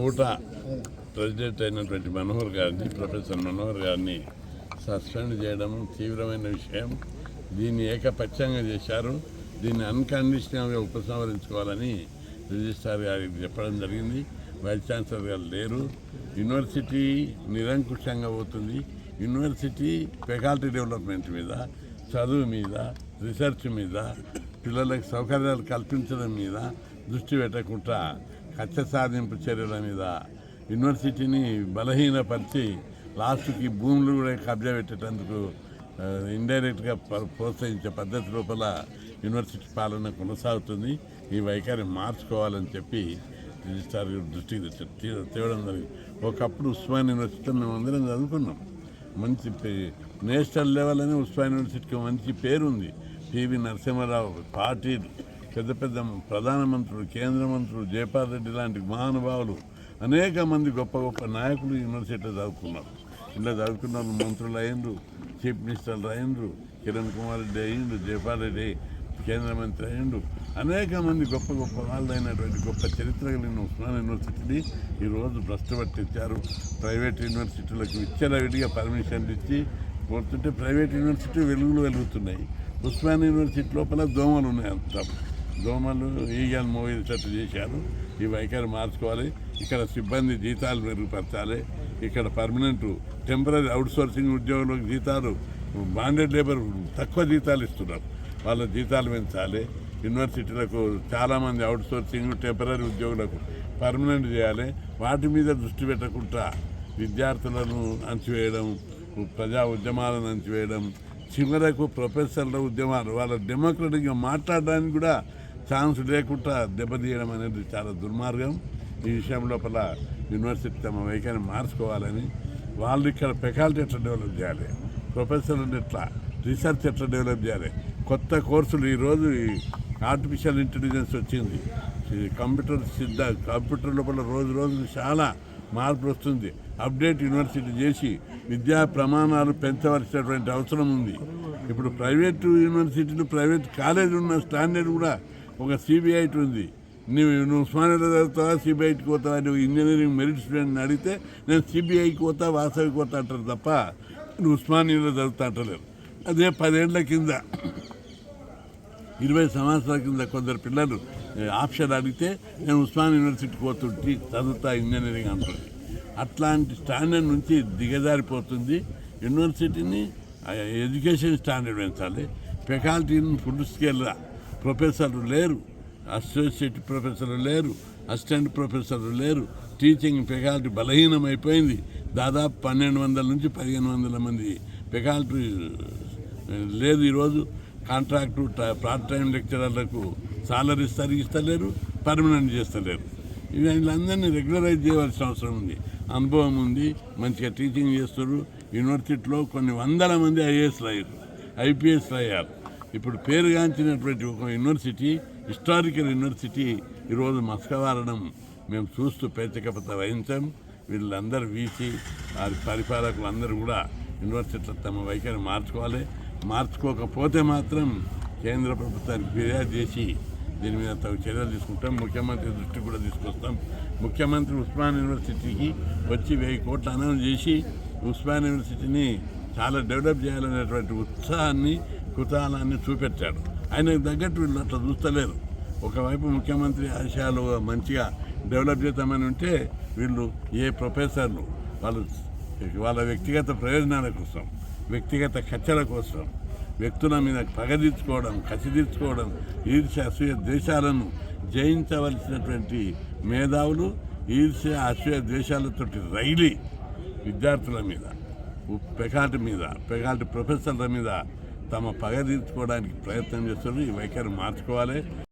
ఊట ప్రెసిడెంట్ అయినటువంటి మనోహర్ గారిని ప్రొఫెసర్ మనోహర్ గారిని సస్పెండ్ చేయడం తీవ్రమైన విషయం. దీన్ని ఏకపక్షంగా చేశారు. దీన్ని అన్కండిషనల్గా ఉపసంహరించుకోవాలని రిజిస్ట్రార్ గారికి చెప్పడం జరిగింది. వైస్ ఛాన్సలర్ గారు లేరు. యూనివర్సిటీ నిరంకుశంగా పోతుంది. యూనివర్సిటీ ఫెకాల్టీ డెవలప్మెంట్ మీద చదువు మీద రీసెర్చ్ మీద పిల్లలకు సౌకర్యాలు కల్పించడం మీద దృష్టి పెట్టకుండా కక్ష సాధింపు చర్యల మీద యూనివర్సిటీని బలహీనపరిచి లాస్ట్కి భూములు కూడా కబ్జా పెట్టేటందుకు ఇండైరెక్ట్గా ప్రోత్సహించే పద్ధతి లోపల యూనివర్సిటీ పాలన కొనసాగుతుంది. ఈ వైఖరి మార్చుకోవాలని చెప్పి రిజిస్ట్రార్ గారి దృష్టికి తేవడం జరిగింది. ఒకప్పుడు ఉస్మాన్ యూనివర్సిటీ మేము అందరం చదువుకున్నాం. మంచి పే- నేషనల్ లెవెల్ అని ఉస్మాన్ యూనివర్సిటీకి మంచి పేరు ఉంది పివి నరసింహారావు పాటిల్ పెద్ద పెద్ద ప్రధానమంత్రులు కేంద్ర మంత్రులు జయపాల్ రెడ్డి లాంటి మహానుభావులు అనేక మంది గొప్ప గొప్ప నాయకులు యూనివర్సిటీలో చదువుకున్నారు. ఇలా చదువుకున్న వాళ్ళు మంత్రులు అయ్యిండ్రు చీఫ్ మినిస్టర్లు అయ్యిండ్రు కిరణ్ కుమార్ రెడ్డి అయ్యిండు జయపాల్ రెడ్డి కేంద్ర మంత్రి అయ్యిండు. అనేక మంది గొప్ప గొప్ప వాళ్ళు అయినటువంటి గొప్ప చరిత్ర కలిగిన ఉస్మాన్ యూనివర్సిటీని ఈరోజు భ్రష్టు పట్టించారు ప్రైవేట్ యూనివర్సిటీలకు విచ్చలవిడిగా పర్మిషన్లు ఇచ్చి పోతుంటే ప్రైవేట్ యూనివర్సిటీ వెలుగులు వెలుగుతున్నాయి. ఉస్మాన్ యూనివర్సిటీ లోపల దోమలు ఉన్నాయి అంత. దోమలు ఈగలు మోయేటట్టు చేశారు. ఈ వైఖరి మార్చుకోవాలి. ఇక్కడ సిబ్బంది జీతాలు మెరుగుపరచాలి. ఇక్కడ పర్మనెంట్ టెంపరీ అవుట్సోర్సింగ్ ఉద్యోగులకు జీతాలు బాండెడ్ లేబర్ తక్కువ జీతాలు ఇస్తున్నారు. వాళ్ళ జీతాలు పెంచాలి. యూనివర్సిటీలకు చాలామంది అవుట్సోర్సింగ్ టెంపరీ ఉద్యోగులకు పర్మనెంట్ చేయాలి. వాటి మీద దృష్టి పెట్టకుండా విద్యార్థులను అంచివేయడం ప్రజా ఉద్యమాలను అంచివేయడం చివరకు ప్రొఫెసర్ల ఉద్యమాలు వాళ్ళ డెమోక్రటిక్గా మాట్లాడడానికి కూడా ఛాన్స్ లేకుండా దెబ్బతీయడం అనేది చాలా దుర్మార్గం. ఈ విషయం లోపల యూనివర్సిటీ తమ వైఖరిని మార్చుకోవాలని వాళ్ళు ఇక్కడ ఫెకాల్టీ ఎట్లా డెవలప్ చేయాలి? ప్రొఫెసర్లను ఎట్లా? రీసెర్చ్ ఎట్లా డెవలప్ చేయాలి? కొత్త కోర్సులు ఈరోజు ఈ ఆర్టిఫిషియల్ ఇంటెలిజెన్స్ వచ్చింది. ఈ కంప్యూటర్ సిద్ధ కంప్యూటర్ లోపల రోజు రోజు చాలా మార్పు వస్తుంది. అప్డేట్ యూనివర్సిటీ చేసి విద్యా ప్రమాణాలు పెంచవలసినటువంటి అవసరం ఉంది. ఇప్పుడు ప్రైవేటు యూనివర్సిటీలు ప్రైవేట్ కాలేజీ ఉన్న స్టాండర్డ్ కూడా ఒక సిబిఐటి ఉంది. నువ్వు నువ్వు ఉస్మానియాలో చదువుతావా? సిబిఐటికి పోతావా? నువ్వు ఇంజనీరింగ్ మెరిట్ స్టూడెంట్ అడిగితే నేను సిబిఐకి పోతా వాసవికి పోతా అంటారు తప్ప నువ్వు ఉస్మానియాలో చదువుతా అంటలేరు అదే పదేళ్ళ కింద ఇరవై సంవత్సరాల కింద కొందరు పిల్లలు ఆప్షన్ అడిగితే నేను ఉస్మాన్ యూనివర్సిటీకి పోతుంటే చదువుతా ఇంజనీరింగ్ అంటుంది అట్లాంటి స్టాండర్డ్ నుంచి దిగజారిపోతుంది. యూనివర్సిటీని ఎడ్యుకేషన్ స్టాండర్డ్ పెంచాలి. ఫెకాల్టీని ఫుడ్ స్కేల్గా ప్రొఫెసర్లు లేరు. అసోసియేట్ ప్రొఫెసర్లు లేరు. అసిస్టెంట్ ప్రొఫెసర్లు లేరు. టీచింగ్ ఫెకాల్టీ బలహీనమైపోయింది. దాదాపు పన్నెండు వందల నుంచి పదిహేను వందల మంది ఫెకాల్టీ లేదు ఈరోజు. కాంట్రాక్టు పార్ట్ టైం లెక్చరర్లకు సాలరీస్ తరిగిస్తలేరు పర్మనెంట్ చేస్తలేరు. వీళ్ళందరినీ రెగ్యులరైజ్ చేయవలసిన అవసరం ఉంది. అనుభవం ఉంది. మంచిగా టీచింగ్ చేస్తారు యూనివర్సిటీలో కొన్ని వందల మంది ఐఏఎస్లు అయ్యారు. ఐపీఎస్లు అయ్యారు. ఇప్పుడు పేరుగాంచినటువంటి ఒక యూనివర్సిటీ హిస్టారికల్ యూనివర్సిటీ ఈరోజు మస్కవారడం మేము చూస్తూ పేచకపత వహించాం. వీళ్ళందరూ వీసి వారి పరిపాలకులు అందరూ కూడా యూనివర్సిటీలో తమ వైఖరి మార్చుకోవాలి. మార్చుకోకపోతే మాత్రం కేంద్ర ప్రభుత్వానికి ఫిర్యాదు చేసి దీని మీద తగు చర్యలు తీసుకుంటాం. ముఖ్యమంత్రి దృష్టి కూడా తీసుకొస్తాం. ముఖ్యమంత్రి ఉస్మాన్ యూనివర్సిటీకి వచ్చి వెయ్యి కోట్లు అనౌన్స్ చేసి ఉస్మాన్ యూనివర్సిటీని చాలా డెవలప్ చేయాలనేటువంటి ఉత్సాహాన్ని కుతూహలాన్ని చూపెట్టాడు. ఆయనకు తగ్గట్టు వీళ్ళు అట్లా చూస్తలేరు. ఒకవైపు ముఖ్యమంత్రి ఆశయాలు మంచిగా డెవలప్ చేద్దామని ఉంటే వీళ్ళు ఏ ప్రొఫెసర్లు వాళ్ళు వాళ్ళ వ్యక్తిగత ప్రయోజనాల కోసం వ్యక్తిగత కచ్చల కోసం వ్యక్తుల మీద పగదీర్చుకోవడం కసిదీర్చుకోవడం ఈర్ష ఈర్ష్య అసూయ దేశాలను జయించవలసినటువంటి మేధావులు ఈర్ష్య అసూయ దేశాలతోటి రైలి విద్యార్థుల మీద పెకాటి మీద పెకాటి ప్రొఫెసర్ల మీద తమ పగ తీర్చుకోవడానికి ప్రయత్నం చేస్తున్నారు. ఈ వైఖరి మార్చుకోవాలి.